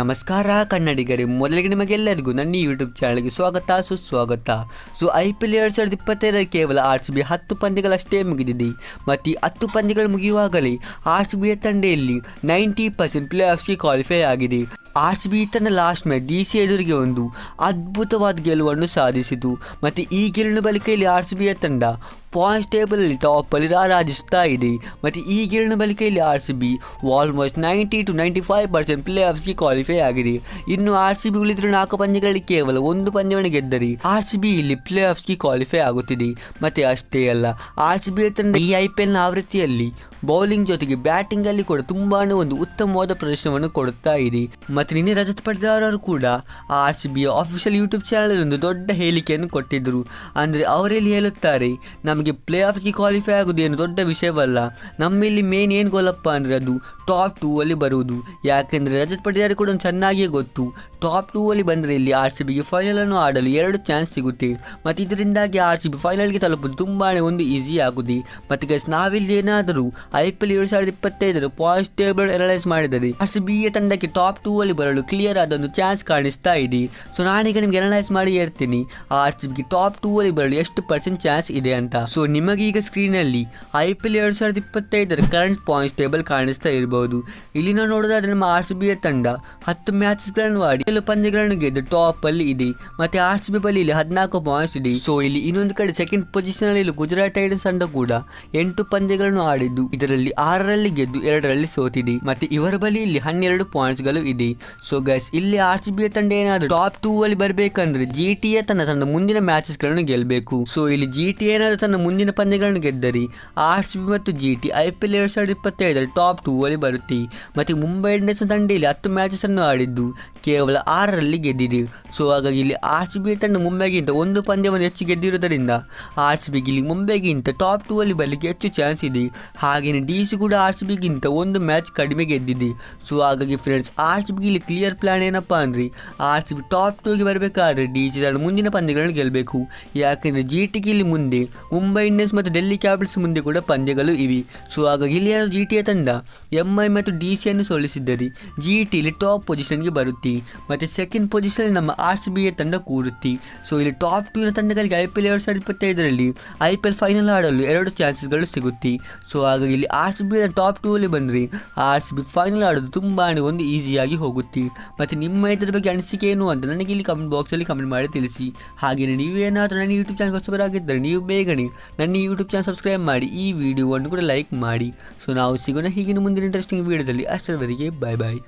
ನಮಸ್ಕಾರ ಕನ್ನಡಿಗರೇ, ಮೊದಲಿಗೆ ನಿಮಗೆಲ್ಲರಿಗೂ ನನ್ನ ಯೂಟ್ಯೂಬ್ ಚಾನಲ್ಗೆ ಸ್ವಾಗತ, ಸುಸ್ವಾಗತ. ಸೊ ಐ ಪಿ ಎಲ್ ಎರಡು ಸಾವಿರದ ಇಪ್ಪತ್ತೈದರ ಕೇವಲ ಆರ್ ಸಿ ಬಿ ಹತ್ತು ಪಂದ್ಯಗಳಷ್ಟೇ ಮುಗಿದಿದೆ. ಮತ್ತು ಈ ಹತ್ತು ಪಂದ್ಯಗಳು ಮುಗಿಯುವಾಗಲೇ ಆರ್ ಸಿ ಬಿಯ ತಂಡೆಯಲ್ಲಿ ನೈಂಟಿ ಪರ್ಸೆಂಟ್ ಪ್ಲೇ ಆಫ್ಸ್ಗೆ ಕ್ವಾಲಿಫೈ ಆಗಿದೆ. ಆರ್ ಬಿ ತನ್ನ ಲಾಸ್ಟ್ ಮ್ಯಾಚ್ ಡಿ ಸಿ ಎದುರಿಗೆ ಒಂದು ಅದ್ಭುತವಾದ ಗೆಲುವನ್ನು ಸಾಧಿಸಿತು. ಮತ್ತು ಈ ಗೆಲುವಿನ ಬಳಿಕೆಯಲ್ಲಿ ಆರ್ ಸಿ ಬಿಯ ತಂಡ ಪಾಯಿಂಟ್ಸ್ ಟೇಬಲಲ್ಲಿ ಟಾಪಲ್ಲಿ ರಾರಾಜಿಸ್ತಾ ಇದೆ. ಮತ್ತು ಈ ಗೆಲುವಿನ ಬಳಿಕೆಯಲ್ಲಿ R C B almost ninety two ninety five percent play ಆಫ್ಸ್ಗೆ qualify ಆಗಿದೆ. ಇನ್ನು ಆರ್ ಸಿ ಬಿ ಉಳಿದಿರುವ ನಾಲ್ಕು ಪಂದ್ಯಗಳಲ್ಲಿ ಕೇವಲ ಒಂದು ಪಂದ್ಯವನ್ನು ಗೆದ್ದರೆ ಆರ್ ಸಿ ಬಿ ಇಲ್ಲಿ ಪ್ಲೇ ಆಫ್ಸ್ಗೆ ಕ್ವಾಲಿಫೈ ಆಗುತ್ತಿದೆ. ಮತ್ತು ಅಷ್ಟೇ ಅಲ್ಲ ಆರ್ ಸಿ ಬಿ ತಂಡ ಈ ಐ ಪಿ ಎಲ್ನ ಆವೃತ್ತಿಯಲ್ಲಿ ಬೌಲಿಂಗ್ ಜೊತೆಗೆ ಬ್ಯಾಟಿಂಗಲ್ಲಿ ಕೂಡ ತುಂಬಾ ಒಂದು ಉತ್ತಮವಾದ ಪ್ರದರ್ಶನವನ್ನು ಕೊಡುತ್ತಾ ಇದೆ. ಮತ್ತು ನಿನ್ನೆ ರಜತ್ ಪಡೆದವರವರು ಕೂಡ ಆರ್ ಸಿ ಬಿಯ ಅಫಿಷಿಯಲ್ ಯೂಟ್ಯೂಬ್ ಚಾನಲಲ್ಲೊಂದು ದೊಡ್ಡ ಹೇಳಿಕೆಯನ್ನು ಕೊಟ್ಟಿದ್ದರು. ಅಂದರೆ ಅವರಲ್ಲಿ ಹೇಳುತ್ತಾರೆ, ನಮಗೆ ಪ್ಲೇ ಆಫ್ಸ್ಗೆ ಕ್ವಾಲಿಫೈ ಆಗೋದು ಏನು ದೊಡ್ಡ ವಿಷಯವಲ್ಲ. ನಮ್ಮಲ್ಲಿ ಮೇನ್ ಏನು ಗೋಲಪ್ಪ ಅಂದರೆ ಅದು ಟಾಪ್ ಟೂ ಅಲ್ಲಿ ಬರುವುದು. ಯಾಕೆಂದರೆ ರಜತ್ ಪಡೆದಾರೆ ಕೂಡ ಚೆನ್ನಾಗಿಯೇ ಗೊತ್ತು. ಟಾಪ್ ಟೂ ಅಲ್ಲಿ ಬಂದರೆ ಇಲ್ಲಿ ಆರ್ ಸಿ ಬಿಗೆ ಫೈನಲನ್ನು ಆಡಲು ಎರಡು ಚಾನ್ಸ್ ಸಿಗುತ್ತೆ. ಮತ್ತು ಇದರಿಂದಾಗಿ ಆರ್ ಸಿ ಬಿ ಫೈನಲ್ಗೆ ತಲುಪುದು ತುಂಬಾ ಒಂದು ಈಸಿ ಆಗುತ್ತೆ ಮತ್ತು ಗೈಸ್ ನಾವಿಲ್ಲಿ ಏನಾದರೂ ಐ ಪಿ ಎಲ್ ಎರಡು ಸಾವಿರದ ಇಪ್ಪತ್ತೈದರ ಪಾಯಿಂಟ್ಸ್ ಟೇಬಲ್ ಅನಲೈಸ್ ಮಾಡಿದರೆ ಆರ್ ಸಿ ಬಿಯ ತಂಡಕ್ಕೆ ಟಾಪ್ ಟೂ ಅಲ್ಲಿ ಬರಲು ಕ್ಲಿಯರ್ ಆದ ಒಂದು ಚಾನ್ಸ್ ಕಾಣಿಸ್ತಾ ಇದೆ. ಸೊ ನಾನೀಗ ನಿಮ್ಗೆ ಅನಲೈಸ್ ಮಾಡಿ ಹೇಳ್ತೀನಿ. ಆರ್ ಸಿ ಬಿಗೆ ಟಾಪ್ ಟೂ ಅಲ್ಲಿ ಬರಲು ಎಷ್ಟು ಪರ್ಸೆಂಟ್ ಚಾನ್ಸ್ ಇದೆ ಅಂತ. ಸೊ ನಿಮಗೆ ಈಗ ಸ್ಕ್ರೀನಲ್ಲಿ ಐ ಪಿ ಎಲ್ ಎರಡು ಸಾವಿರದ ಇಪ್ಪತ್ತೈದರ ಕರೆಂಟ್ ಪಾಯಿಂಟ್ಸ್ ಟೇಬಲ್ ಕಾಣಿಸ್ತಾ ಇರಬಹುದು ಇಲ್ಲಿ ನಾವು ನೋಡೋದಾದ್ರೆ ನಮ್ಮ ಆರ್ ಸಿ ಬಿಯ ತಂಡ ಹತ್ತು ಮ್ಯಾಚಸ್ಗಳನ್ನು ಆಡಿ ಕೆಲವು ಪಂದ್ಯಗಳನ್ನು ಗೆದ್ದು ಟಾಪ್ ಅಲ್ಲಿ ಇದೆ. ಮತ್ತೆ ಆರ್ ಸಿ ಬಿ ಬಳಿ ಇಲ್ಲಿ ಹದಿನಾಲ್ಕು ಪಾಯಿಂಟ್ಸ್ ಇದೆ. ಸೊ ಇಲ್ಲಿ ಇನ್ನೊಂದು ಕಡೆ ಸೆಕೆಂಡ್ ಪೊಸಿಷನ್ ಅಲ್ಲಿ ಗುಜರಾತ್ ಟೈಟನ್ಸ್ ತಂಡ ಕೂಡ ಎಂಟು ಪಂದ್ಯಗಳನ್ನು ಆಡಿದ್ದು. ಇದರಲ್ಲಿ ಆರರಲ್ಲಿ ಗೆದ್ದು ಎರಡರಲ್ಲಿ ಸೋತಿದೆ. ಮತ್ತೆ ಇವರ ಬಳಿ ಇಲ್ಲಿ ಹನ್ನೆರಡು ಪಾಯಿಂಟ್ಸ್ಗಳು ಇದೆ. ಸೊ ಗೈಸ್ ಇಲ್ಲಿ ಆರ್ ಸಿ ಬಿಯ ತಂಡ ಏನಾದರೂ ಟಾಪ್ ಟೂ ಅಲ್ಲಿ ಬರಬೇಕಂದ್ರೆ ಜಿ ಟಿ ಎ ತನ್ನ ತನ್ನ ಮುಂದಿನ ಮ್ಯಾಚಸ್ಗಳನ್ನು ಗೆಲ್ಲಬೇಕು ಸೊ ಇಲ್ಲಿ ಜಿ ಟಿ ಏನಾದರೂ ತನ್ನ ಮುಂದಿನ ಪಂದ್ಯಗಳನ್ನು ಗೆದ್ದರೆ ಆರ್ ಸಿ ಬಿ ಮತ್ತು ಜಿ ಟಿ ಐ ಎರಡು ಸಾವಿರದ ಇಪ್ಪತ್ತೈದರಲ್ಲಿ ಟಾಪ್ ಟೂ ಅಲ್ಲಿ ಬರುತ್ತೆ. ಮತ್ತು ಮುಂಬೈ ಇಂಡಿಯನ್ಸ್ ತಂಡ ಇಲ್ಲಿ ಹತ್ತು ಮ್ಯಾಚಸ್ ಅನ್ನು ಆಡಿದ್ದು ಕೇವಲ ಆರರಲ್ಲಿ ಗೆದ್ದಿದೆ. ಸೊ ಹಾಗಾಗಿ ಇಲ್ಲಿ ಆರ್ ಸಿ ಬಿ ತಂಡ ಮುಂಬೈಗಿಂತ ಒಂದು ಪಂದ್ಯವನ್ನು ಹೆಚ್ಚು ಗೆದ್ದಿರುವುದರಿಂದ ಆರ್ ಸಿ ಬಿಗೆ ಇಲ್ಲಿ ಮುಂಬೈಗಿಂತ ಟಾಪ್ ಟೂ ಅಲ್ಲಿ ಬರಲಿಕ್ಕೆ ಹೆಚ್ಚು ಚಾನ್ಸ್ ಇದೆ. ಹಾಗೆಯೇ ಡಿ ಸಿ ಕೂಡ ಆರ್ ಸಿ ಬಿಗಿಂತ ಒಂದು ಮ್ಯಾಚ್ ಕಡಿಮೆ ಗೆದ್ದಿದೆ. ಸೊ ಹಾಗಾಗಿ ಫ್ರೆಂಡ್ಸ್ ಆರ್ ಸಿ ಬಿಗೆ ಇಲ್ಲಿ ಕ್ಲಿಯರ್ ಪ್ಲಾನ್ ಏನಪ್ಪ ಅಂದರೆ ಆರ್ ಸಿ ಬಿ ಟಾಪ್ ಟೂಗೆ ಬರಬೇಕಾದ್ರೆ ಡಿ ಸಿ ತಂಡ ಮುಂದಿನ ಪಂದ್ಯಗಳನ್ನು ಗೆಲ್ಲಬೇಕು ಯಾಕೆಂದರೆ ಜಿ ಟಿ ಇಲ್ಲಿ ಮುಂದೆ ಮುಂಬೈ ಇಂಡಿಯನ್ಸ್ ಮತ್ತು ಡೆಲ್ಲಿ ಕ್ಯಾಪಿಟಲ್ಸ್ ಮುಂದೆ ಕೂಡ ಪಂದ್ಯಗಳು ಇವೆ. ಸೊ ಹಾಗಾಗಿ ಇಲ್ಲಿ ಜಿ ಟಿಯ ತಂಡ ಎಂ ಐ ಮತ್ತು ಡಿ ಸಿಯನ್ನು ಸೋಲಿಸಿದ್ದರೆ. ಜಿ ಟಿಲಿ ಟಾಪ್ ಪೊಸಿಷನ್ಗೆ ಬರುತ್ತೆ. ಮತ್ತು ಸೆಕೆಂಡ್ ಪೊಸಿಷನ್ ನಮ್ಮ ಆರ್ ಸಿ ಬಿಯ ತಂಡ ಕೂರುತ್ತೆ. ಸೊ ಇಲ್ಲಿ ಟಾಪ್ ಟೂನ ತಂಡಗಳಿಗೆ ಐ ಪಿ ಎಲ್ ಎರಡು ಸಾವಿರದ ಇಪ್ಪತ್ತೈದರಲ್ಲಿ ಐ ಪಿ ಎಲ್ ಫೈನಲ್ ಆಡಲು ಎರಡು ಚಾನ್ಸಸ್ಗಳು ಸಿಗುತ್ತೆ. ಸೊ ಹಾಗಾಗಿ ಇಲ್ಲಿ R C B top two ಅಲ್ಲಿ ಬಂದರೆ ಆರ್ ಸಿ ಬಿ ಫೈನಲ್ ಆಡೋದು ತುಂಬಾ ಒಂದು ಈಸಿಯಾಗಿ ಹೋಗುತ್ತಿ. ಮತ್ತು ನಿಮ್ಮ ಇದರ ಬಗ್ಗೆ ಅನಿಸಿಕೆ ಏನು ಅಂತ ನನಗೆ ಇಲ್ಲಿ ಕಮೆಂಟ್ ಬಾಕ್ಸಲ್ಲಿ ಕಮೆಂಟ್ ಮಾಡಿ ತಿಳಿಸಿ. ಹಾಗೆಯೇ ನೀವೇನಾದರೂ ನನ್ನ ಯೂಟ್ಯೂಬ್ ಚಾನಲ್ ಹೊಸಬರಾಗಿದ್ದರೆ ನೀವು ಬೇಗನೆ ನನ್ನ ಯೂಟ್ಯೂಬ್ ಚಾನಲ್ ಸಬ್ಸ್ಕ್ರೈಬ್ ಮಾಡಿ ಈ ವಿಡಿಯೋವನ್ನು ಕೂಡ ಲೈಕ್ ಮಾಡಿ. ಸೊ ನಾವು ಸಿಗೋಣ ಹೀಗಿನ ಮುಂದಿನ ಇಂಟ್ರೆಸ್ಟಿಂಗ್ ವಿಡಿಯೋದಲ್ಲಿ ಅಷ್ಟರವರೆಗೆ ಬಾಯ್ ಬಾಯ್